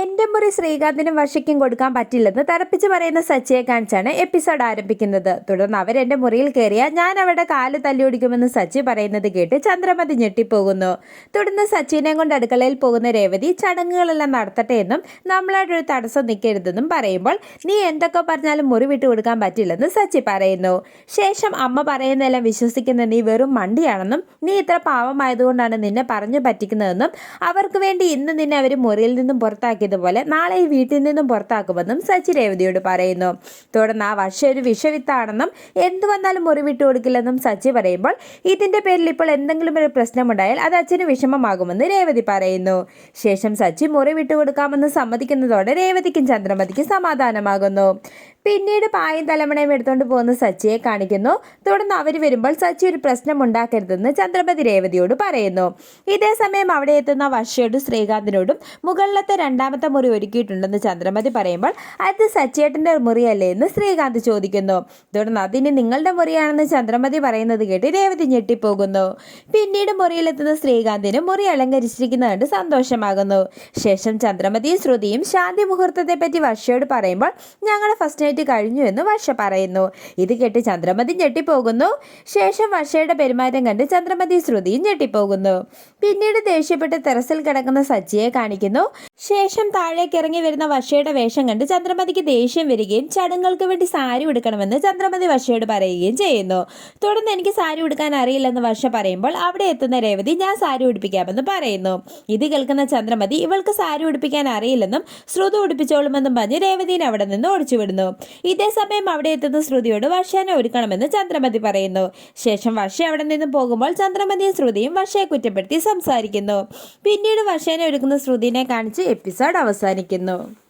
എന്റെ മുറി ശ്രീകാന്തിനും വർഷയ്ക്കും കൊടുക്കാൻ പറ്റില്ലെന്ന് തറപ്പിച്ച് പറയുന്ന സച്ചിയെ കാണിച്ചാണ് എപ്പിസോഡ് ആരംഭിക്കുന്നത്. തുടർന്ന് അവർ എന്റെ മുറിയിൽ കയറിയ ഞാൻ അവരുടെ കാൽ തല്ലിയൊടിക്കുമെന്ന് സച്ചി പറയുന്നത് കേട്ട് ചന്ദ്രമതി ഞെട്ടിപ്പോകുന്നു. തുടർന്ന് സച്ചിനെ കൊണ്ട് അടുക്കളയിൽ പോകുന്ന രേവതി ചടങ്ങുകളെല്ലാം നടത്തട്ടെ എന്നും നമ്മളായിട്ട് ഒരു തടസ്സം നിൽക്കരുതെന്നും പറയുമ്പോൾ നീ എന്തൊക്കെ പറഞ്ഞാലും മുറി വിട്ടു കൊടുക്കാൻ പറ്റില്ലെന്ന് സച്ചി പറയുന്നു. ശേഷം അമ്മ പറയുന്നതെല്ലാം വിശ്വസിക്കുന്ന നീ വെറും മണ്ടിയാണെന്നും നീ ഇത്ര പാവമായതുകൊണ്ടാണ് നിന്നെ പറഞ്ഞു പറ്റിക്കുന്നതെന്നും അവർക്ക് വേണ്ടി ഇന്ന് നിന്നെ അവർ മുറിയിൽ നിന്നും പുറത്താക്കിയതുപോലെ നാളെ ഈ വീട്ടിൽ നിന്നും പുറത്താക്കുമെന്നും സച്ചി രേവതിയോട് പറയുന്നു. തുടർന്ന് ആ വർഷം ഒരു വിഷവിത്താണെന്നും എന്തു വന്നാലും മുറിവിട്ട് കൊടുക്കില്ലെന്നും സച്ചി പറയുമ്പോൾ ഇതിന്റെ പേരിൽ ഇപ്പോൾ എന്തെങ്കിലും ഒരു പ്രശ്നമുണ്ടായാൽ അത് അച്ഛന് വിഷമമാകുമെന്ന് രേവതി പറയുന്നു. ശേഷം സച്ചി മുറിവിട്ട് കൊടുക്കാമെന്ന് സമ്മതിക്കുന്നതോടെ രേവതിക്കും ചന്ദ്രമതിക്കും സമാധാനമാകുന്നു. പിന്നീട് പായും തലമണയും എടുത്തുകൊണ്ട് പോകുന്ന സച്ചിയെ കാണിക്കുന്നു. തുടർന്ന് അവർ വരുമ്പോൾ സച്ചി ഒരു പ്രശ്നം ഉണ്ടാക്കരുതെന്ന് ചന്ദ്രപതി രേവതിയോട് പറയുന്നു. ഇതേ സമയം അവിടെ എത്തുന്ന വർഷയോടും ശ്രീകാന്തിനോടും മുകളിലത്തെ രണ്ടാമത്തെ മുറി ഒരുക്കിയിട്ടുണ്ടെന്ന് ചന്ദ്രമതി പറയുമ്പോൾ അത് സച്ചിയേട്ടന്റെ മുറിയല്ലേ എന്ന് ശ്രീകാന്ത് ചോദിക്കുന്നു. തുടർന്ന് അതിന് നിങ്ങളുടെ മുറിയാണെന്ന് ചന്ദ്രമതി പറയുന്നത് കേട്ട് രേവതി ഞെട്ടിപ്പോകുന്നു. പിന്നീട് മുറിയിലെത്തുന്ന ശ്രീകാന്തിന് മുറി അലങ്കരിച്ചിരിക്കുന്ന കണ്ട് സന്തോഷമാകുന്നു. ശേഷം ചന്ദ്രമതിയും ശ്രുതിയും ശാന്തി മുഹൂർത്തത്തെ പറ്റി വർഷയോട് പറയുമ്പോൾ ഞങ്ങളുടെ ഫസ്റ്റ് നൈറ്റ് കഴിഞ്ഞു എന്ന് വർഷ പറയുന്നു. ഇത് കേട്ട് ചന്ദ്രമതി ഞെട്ടിപ്പോകുന്നു. ശേഷം വർഷയുടെ പെരുമാറ്റം കണ്ട് ചന്ദ്രമതി ശ്രുതിയും ഞെട്ടിപ്പോകുന്നു. പിന്നീട് ദേഷ്യപ്പെട്ട് തെറസിൽ കിടക്കുന്ന സച്ചിയെ കാണിക്കുന്നു. ശേഷം താഴേക്ക് ഇറങ്ങി വരുന്ന വർഷയുടെ വേഷം കണ്ട് ചന്ദ്രമതിക്ക് ദേഷ്യം വരികയും ചടങ്ങുകൾക്ക് വേണ്ടി സാരി ഉടുക്കണമെന്ന് ചന്ദ്രമതി വർഷയോട് പറയുകയും ചെയ്യുന്നു. തുടർന്ന് എനിക്ക് സാരി ഉടുക്കാൻ അറിയില്ലെന്ന് വർഷ പറയുമ്പോൾ അവിടെ എത്തുന്ന രേവതി ഞാൻ സാരി ഉടുപ്പിക്കാമെന്ന് പറയുന്നു. ഇത് കേൾക്കുന്ന ചന്ദ്രമതി ഇവൾക്ക് സാരി ഉടുപ്പിക്കാൻ അറിയില്ലെന്നും ശ്രുതി ഉടുപ്പിച്ചോളുമെന്നും പറഞ്ഞ് രേവതിനെ അവിടെ നിന്ന് ഓടിച്ചുവിടുന്നു ഇതേ സമയം അവിടെ എത്തുന്ന ശ്രുതിയോട് വർഷേനെ ഒരുക്കണമെന്ന് ചന്ദ്രമതി പറയുന്നു. ശേഷം വർഷ അവിടെ നിന്ന് പോകുമ്പോൾ ചന്ദ്രമതിയും ശ്രുതിയും വർഷയെ കുറ്റപ്പെടുത്തി സംസാരിക്കുന്നു. പിന്നീട് വർഷേനെ ഒരുക്കുന്ന ശ്രുതിനെ കാണിച്ച് എപ്പിസോഡ് അവസാനിക്കുന്നു.